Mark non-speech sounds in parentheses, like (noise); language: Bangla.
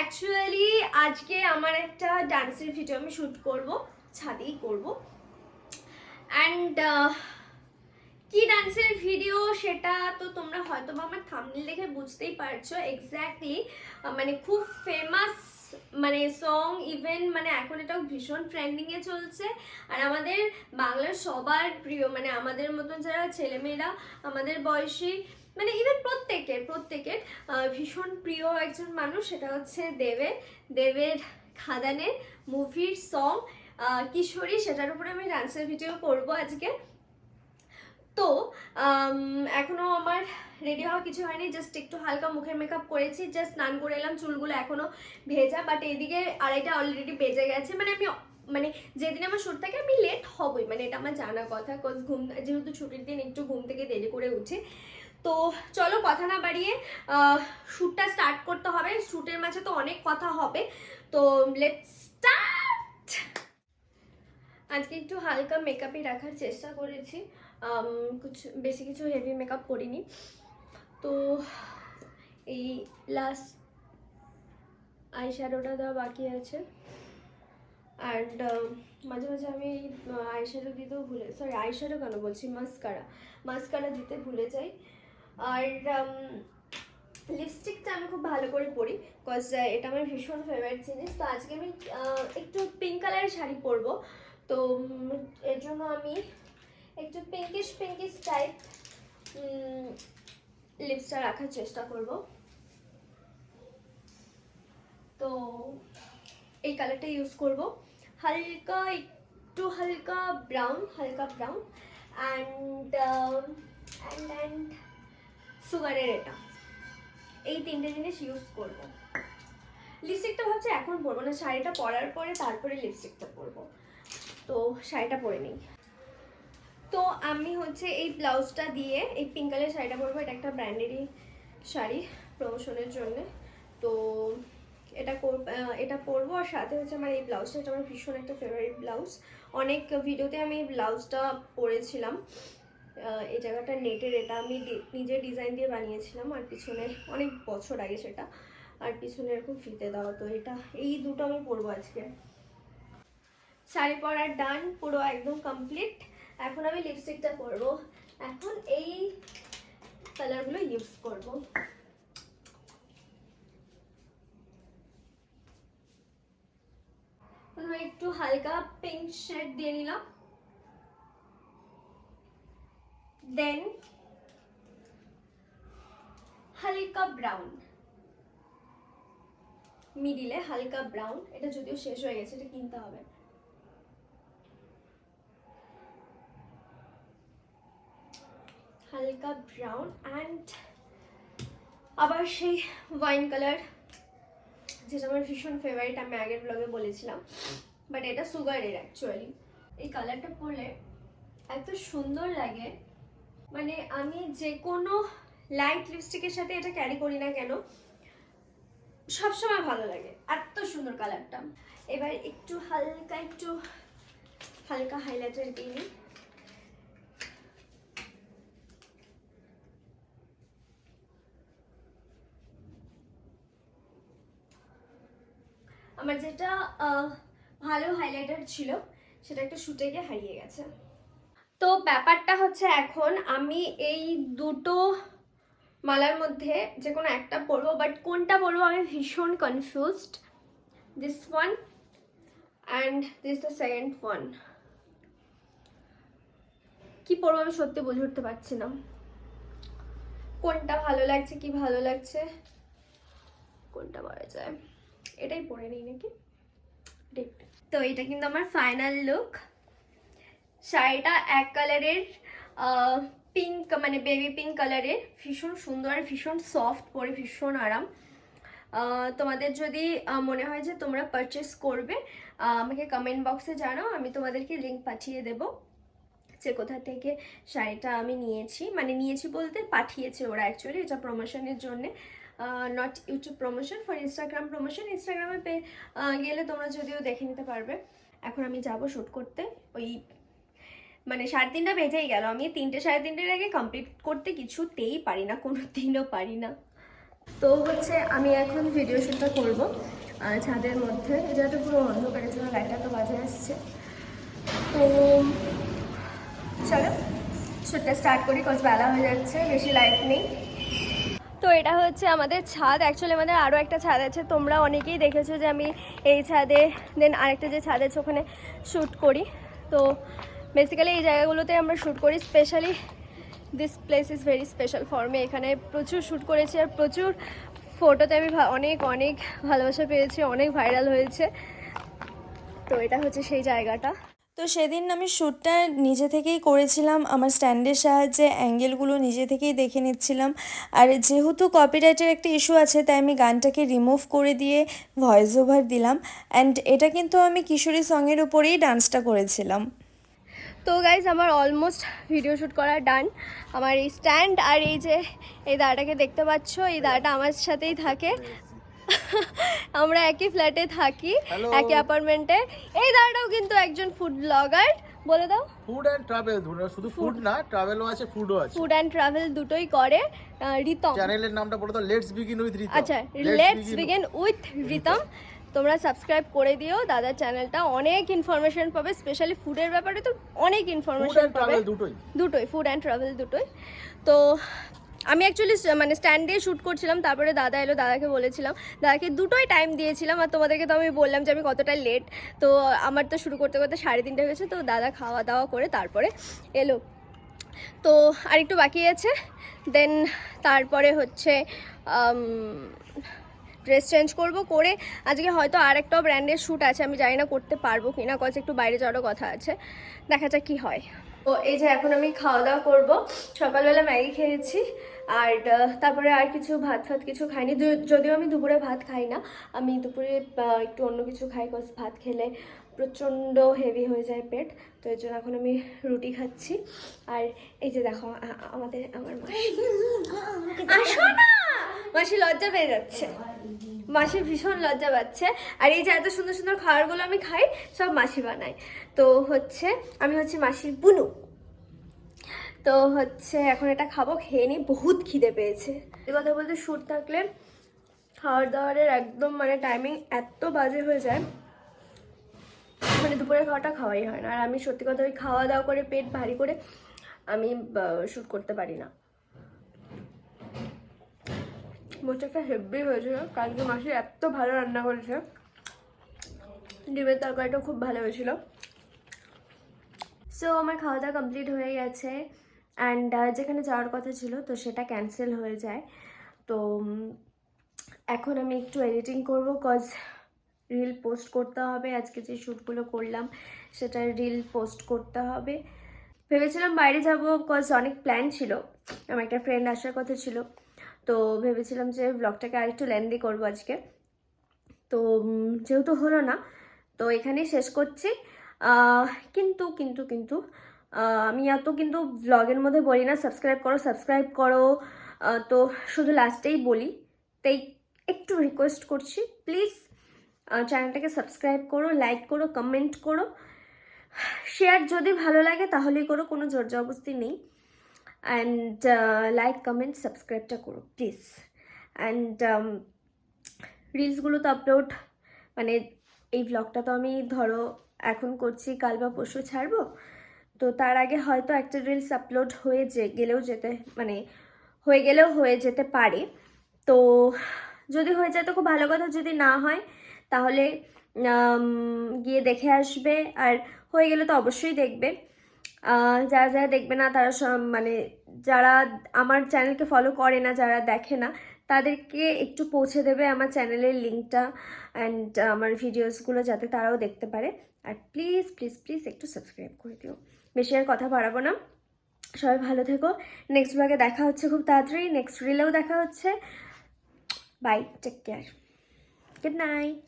অ্যাকচুয়ালি আজকে আমার একটা ডান্সের ভিডিও আমি শ্যুট করব, ছাদেই করব। অ্যান্ড কি ডান্সের ভিডিও সেটা তো তোমরা হয়তো বা আমার থামনেল দেখে বুঝতেই পারছ এক্স্যাক্টলি মানে খুব ফেমাস মানে সং ইভেন মানে এখন এটাও ভীষণ ট্রেন্ডিংয়ে চলছে। আর আমাদের বাংলার সবার প্রিয় মানে আমাদের মতন যারা ছেলেমেয়েরা, আমাদের বয়সী মানে ইভেন প্রত্যেকের প্রত্যেকের ভীষণ প্রিয় একজন মানুষ সেটা হচ্ছে দেবের দেবের খাদানের মুভির সং কিশোরী সেটার উপরে আমি ডান্সের ভিডিও করব আজকে। তো আম, এখনও আমার রেডি হওয়া কিছু হয়নি জাস্ট একটু হালকা মুখের মেকআপ করেছি জাস্ট স্নান করে এলাম চুলগুলো এখনও ভেজা বাট এদিকে আড়াইটা অলরেডি বেজে গেছে। মানে আমি মানে যেদিন আমার শ্যুট থাকে আমি লেট হবই মানে এটা আমার জানা কথা কজ ঘুম যেহেতু ছুটির দিন একটু ঘুম থেকে দেরি করে উঠি। তো চলো কথা না বাড়িয়ে শ্যুটটা স্টার্ট করতে হবে। শ্যুটের মাঝে তো অনেক কথা হবে। তো লেট স্টার্ট আজকে একটু হালকা মেকআপই রাখার চেষ্টা করেছি। কিছু, বেশি কিছু হেভি মেকআপ করিনি। তো এই লাস্ট আই শ্যাডোটা দেওয়া বাকি আছে। অ্যান্ড মাঝে মাঝে আমি এই আই শ্যাডো দিতেও ভুলে সরি আই শ্যাডো কেন বলছি? মাস্কারা মাস্কারা দিতে ভুলে যাই। আর লিপস্টিকটা আমি খুব ভালো করে পরি বিকজ এটা আমার ভীষণ ফেভারিট জিনিস। তো আজকে আমি একটু পিঙ্ক কালারের শাড়ি পরবো। তো এর জন্য আমি একটু পিঙ্কিশ পিঙ্কিশ টাইপ লিপসটা রাখার চেষ্টা করব। তো, এই কালারটা ইউজ করব। হালকা, একটু হালকা ব্রাউন হালকা ব্রাউন অ্যান্ড অ্যান্ড অ্যান্ড সুগারের এটা। এই তিনটে জিনিস ইউজ করব। লিপস্টিকটা ভাবছি এখন পরবো, না শাড়িটা পরার পরে তারপরে লিপস্টিকটা পরবো। তো শাড়িটা পরে নিই। তো আমি হচ্ছে এই ব্লাউজটা দিয়ে, এই পিঙ্ক কালার শাড়িটা পরবো। এটা একটা ব্র্যান্ডেরই শাড়ি প্রমোশনের জন্য। তো এটা এটা পরবো আর সাথে হচ্ছে আমার এই ব্লাউজটা এটা আমার ভীষণ একটা ফেভারিট ব্লাউজ অনেক ভিডিওতে আমি এই ব্লাউজটা পরেছিলাম। এই জায়গাটা নেটের, এটা আমি নিজে ডিজাইন দিয়ে বানিয়েছিলাম, আর পিছনে অনেক বছর আগে সেটা, আর পিছনে এরকম ফিতে দেওয়া, তো এটা, এই দুটো আমি পরবো আজকে। শাড়ি পরার ডান পুরো একদম কমপ্লিট এখন আমি লিপস্টিকটা পরবো। এখন এই কালারগুলো ইউজ করব। প্রথমে একটু হালকা পিঙ্ক শেড দিয়ে নিলাম। দেন হালকা ব্রাউন মিডিলে হালকা ব্রাউন এটা যদিও শেষ হয়ে গেছে, এটা কিনতে হবে। হালকা ব্রাউন অ্যান্ড আবার সেই ওয়াইন কালার যেটা আমার ভীষণ ফেভারিট আমি আগের ব্লগে বলেছিলাম। বাট এটা সুগারের অ্যাকচুয়ালি এই কালারটা পরলে এত সুন্দর লাগে। মানে আমি যে কোনো লাইট লিপস্টিকের সাথে এটা ক্যারি করি না কেন, সবসময় ভালো লাগে। এত সুন্দর কালারটা এবার একটু হালকা একটু হালকা হাইলাইটার দিয়ে নিই। আমার যেটা ভালো হাইলাইটার ছিল, সেটা একটা শুটে গিয়ে হারিয়ে গেছে। তো ব্যাপারটা হচ্ছে এখন আমি এই দুটো মালার মধ্যে যে কোনো একটা পরবো বাট কোনটা পরবো আমি ভীষণ confused this one and this the second one কি পরবো আমি সত্যি বুঝে উঠতে পারছি না। কোনটা ভালো লাগছে, কি ভালো লাগছে? কোনটা পরা যায়? এটাই পরে নিই নাকি? তো এটা কিন্তু আমার ফাইনাল লুক শাড়িটা এক কালারের পিঙ্ক মানে বেবি পিঙ্ক কালারের। ভীষণ সুন্দর আর ভীষণ সফট পরে ভীষণ আরাম। তোমাদের যদি মনে হয় যে তোমরা পারচেস করবে আমাকে কমেন্ট বক্সে জানাও, আমি তোমাদেরকে লিঙ্ক পাঠিয়ে দেবো যে কোথা থেকে শাড়িটা আমি নিয়েছি। মানে নিয়েছি বলতে পাঠিয়েছে ওরা অ্যাকচুয়ালি এটা প্রমোশনের জন্যে। Not YouTube promotion for Instagram promotion ইনস্টাগ্রামে গেলে তোমরা যদিও দেখে নিতে পারবে। এখন আমি যাব শ্যুট করতে, ওই মানে সাড়ে তিনটা বেজেই গেল। আমি তিনটে, সাড়ে তিনটের আগে কমপ্লিট করতে কিছুতেই পারি না কোনো দিনও পারি না। তো হচ্ছে আমি এখন ভিডিও শ্যুটটা করব ছাদের মধ্যে, যেহেতু পুরো অন্ধকারের জন্য লাইটটা তো বাজে আসছে। তো চলো শ্যুটটা স্টার্ট করি কজ বেলা হয়ে যাচ্ছে, বেশি লাইট নেই। তো এটা হচ্ছে আমাদের ছাদ। অ্যাকচুয়ালি আমাদের আরও একটা ছাদ আছে, তোমরা অনেকেই দেখেছ যে আমি এই ছাদে দেন আরেকটা যে ছাদ আছে ওখানে শ্যুট করি। তো বেসিক্যালি এই জায়গাগুলোতে আমরা শ্যুট করি specially this place is very special for me এখানে প্রচুর শ্যুট করেছি আর প্রচুর ফটোতে আমি অনেক অনেক ভালোবাসা পেয়েছি, অনেক ভাইরাল হয়েছে। তো এটা হচ্ছে সেই জায়গাটা। তো সেদিন আমি শ্যুটটা নিজে থেকেই করেছিলাম, আমার স্ট্যান্ডের সাহায্যে অ্যাঙ্গেলগুলো নিজে থেকেই দেখে নিচ্ছিলাম। আর যেহেতু কপিরাইটের একটা ইস্যু আছে, তাই আমি গানটাকে রিমুভ করে দিয়ে ভয়েস ওভার দিলাম। অ্যান্ড এটা কিন্তু আমি কিশোরী সঙের উপরেই ডান্সটা করেছিলাম। তো গাইজ আমার অলমোস্ট ভিডিও শ্যুট করা ডান আমার এই স্ট্যান্ড আর এই যে এই দাঁড়াটাকে দেখতে পাচ্ছ এই দাঁড়াটা আমার সাথেই থাকে। (laughs) আমরা একই ফ্ল্যাটে থাকি একই অ্যাপার্টমেন্টে এই দাঁড়াটাও কিন্তু একজন ফুড ব্লগার বলে দাও। ফুড অ্যান্ড ট্রাভেল শুধু ফুড না ট্রাভেলও আছে ফুডও আছে। ফুড অ্যান্ড ট্রাভেল দুটোই করে রিতম। চ্যানেলের নামটা বলো তো লেটস বিগিন উইথ রিতা আচ্ছা লেটস বিগিন উইথ রিতম তোমরা সাবস্ক্রাইব করে দিও। দাদার চ্যানেলটা অনেক ইনফরমেশন পাবে স্পেশালি ফুডের ব্যাপারে তো অনেক ইনফরমেশন পাবে। দুটোই। ফুড অ্যান্ড ট্রাভেল দুটোই। তো আমি অ্যাকচুয়ালি মানে স্ট্যান্ডে শ্যুট করছিলাম তারপরে দাদা এলো দাদাকে বলেছিলাম দাদাকে দুটোই টাইম দিয়েছিলাম আর তোমাদেরকে তো আমি বললাম যে আমি কতটা লেট তো আমার তো শুরু করতে করতে সাড়ে তিনটে হয়েছে তো দাদা খাওয়া দাওয়া করে তারপরে এলো। তো আর একটু বাকি আছে দেন তারপরে হচ্ছে ড্রেস চেঞ্জ করব করে আজকে হয়তো আর একটাও ব্র্যান্ডের শ্যুট আছে আমি জানি না করতে পারব কি না কজ একটু বাইরে যাওয়ারও কথা আছে। দেখা যাক কী হয়। তো এই যে এখন আমি খাওয়া দাওয়া করব সকালবেলা ম্যাগি খেয়েছি আর তারপরে আর কিছু ভাত ফাত কিছু খাইনি যদিও- আমি দুপুরে ভাত খাই না আমি দুপুরে একটু অন্য কিছু খাই কজ ভাত খেলে প্রচণ্ড হেভি হয়ে যায় পেট তো এর জন্য এখন আমি রুটি খাচ্ছি। আর এই যে দেখো আমাদের আমার মা আসো না মাসি লজ্জা পেয়ে যাচ্ছে। মাসি ভীষণ লজ্জা পাচ্ছে। আর এই যে এত সুন্দর সুন্দর খাবারগুলো আমি খাই, সব মাসি বানাই তো হচ্ছে, আমি হচ্ছে মাসির বুনু। তো হচ্ছে, এখন এটা খাব, খেয়ে নিই বহুত খিদে পেয়েছে। এই কথা বলতে শ্যুট থাকলে খাওয়ার দাওয়ারের একদম মানে টাইমিং এত বাজে হয়ে যায়। মানে দুপুরের খাওয়াটা খাওয়াই হয় না। আর আমি সত্যি কথা, ওই খাওয়া দাওয়া করে, পেট ভারী করে আমি শ্যুট করতে পারি না। মোচাটা হেভি হয়েছিল কালকে মাসি এত ভালো রান্না করেছে। ডিমের তরকারিটা খুব ভালো হয়েছিল। সো আমার খাওয়া দাওয়া কমপ্লিট হয়ে গেছে। অ্যান্ড যেখানে যাওয়ার কথা ছিল, তো সেটা ক্যান্সেল হয়ে যায়। তো এখন আমি একটু এডিটিং করব কজ রিল পোস্ট করতে হবে। আজকে যে শ্যুটগুলো করলাম, সেটা রিল পোস্ট করতে হবে। ভেবেছিলাম বাইরে যাব কজ অনেক প্ল্যান ছিল। আমার একটা ফ্রেন্ড আসার কথা ছিল। তো ভেবেছিলাম যে ব্লগটাকে আরেকটু লেন্দি করব আজকে। তো যেহেতু হলো না, তো এখানেই শেষ করছি। কিন্তু কিন্তু কিন্তু আমি এত কিন্তু ব্লগের মধ্যে বলি না সাবস্ক্রাইব করো সাবস্ক্রাইব করো। তো শুধু লাস্টেই বলি, তাই একটু রিকোয়েস্ট করছি প্লিজ চ্যানেলটাকে সাবস্ক্রাইব করো লাইক করো কমেন্ট করো। শেয়ার যদি ভালো লাগে, তাহলেই করো, কোনো জোর জবস্তি নেই। অ্যান্ড লাইক কমেন্ট সাবস্ক্রাইবটা করো প্লিজ অ্যান্ড রিলসগুলো তো আপলোড মানে এই ব্লগটা তো আমি ধরো এখন করছি, কাল বা পরশু ছাড়বো। তো তার আগে হয়তো একটা রিলস আপলোড হয়ে যে, গেলেও যেতে মানে হয়ে গেলেও হয়ে যেতে পারে। তো যদি হয়ে যায় তো খুব ভালো কথা, যদি না হয় তাহলে গিয়ে দেখে আসবে। আর হয়ে গেলে তো অবশ্যই দেখবে। যারা যারা দেখবে না, তারা মানে যারা আমার চ্যানেলকে ফলো করে না, যারা দেখে না, তাদেরকে একটু পৌঁছে দেবে আমার চ্যানেলের লিঙ্কটা অ্যান্ড আমার ভিডিওসগুলো যাতে তারাও দেখতে পারে। আর প্লিজ প্লিজ প্লিজ একটু সাবস্ক্রাইব করে দিও। বেশি আর কথা বাড়াবো না। সবাই ভালো থেকো। নেক্সট ব্লগে দেখা হচ্ছে খুব তাড়াতাড়ি। নেক্সট রিলেও দেখা হচ্ছে। Bye take care good night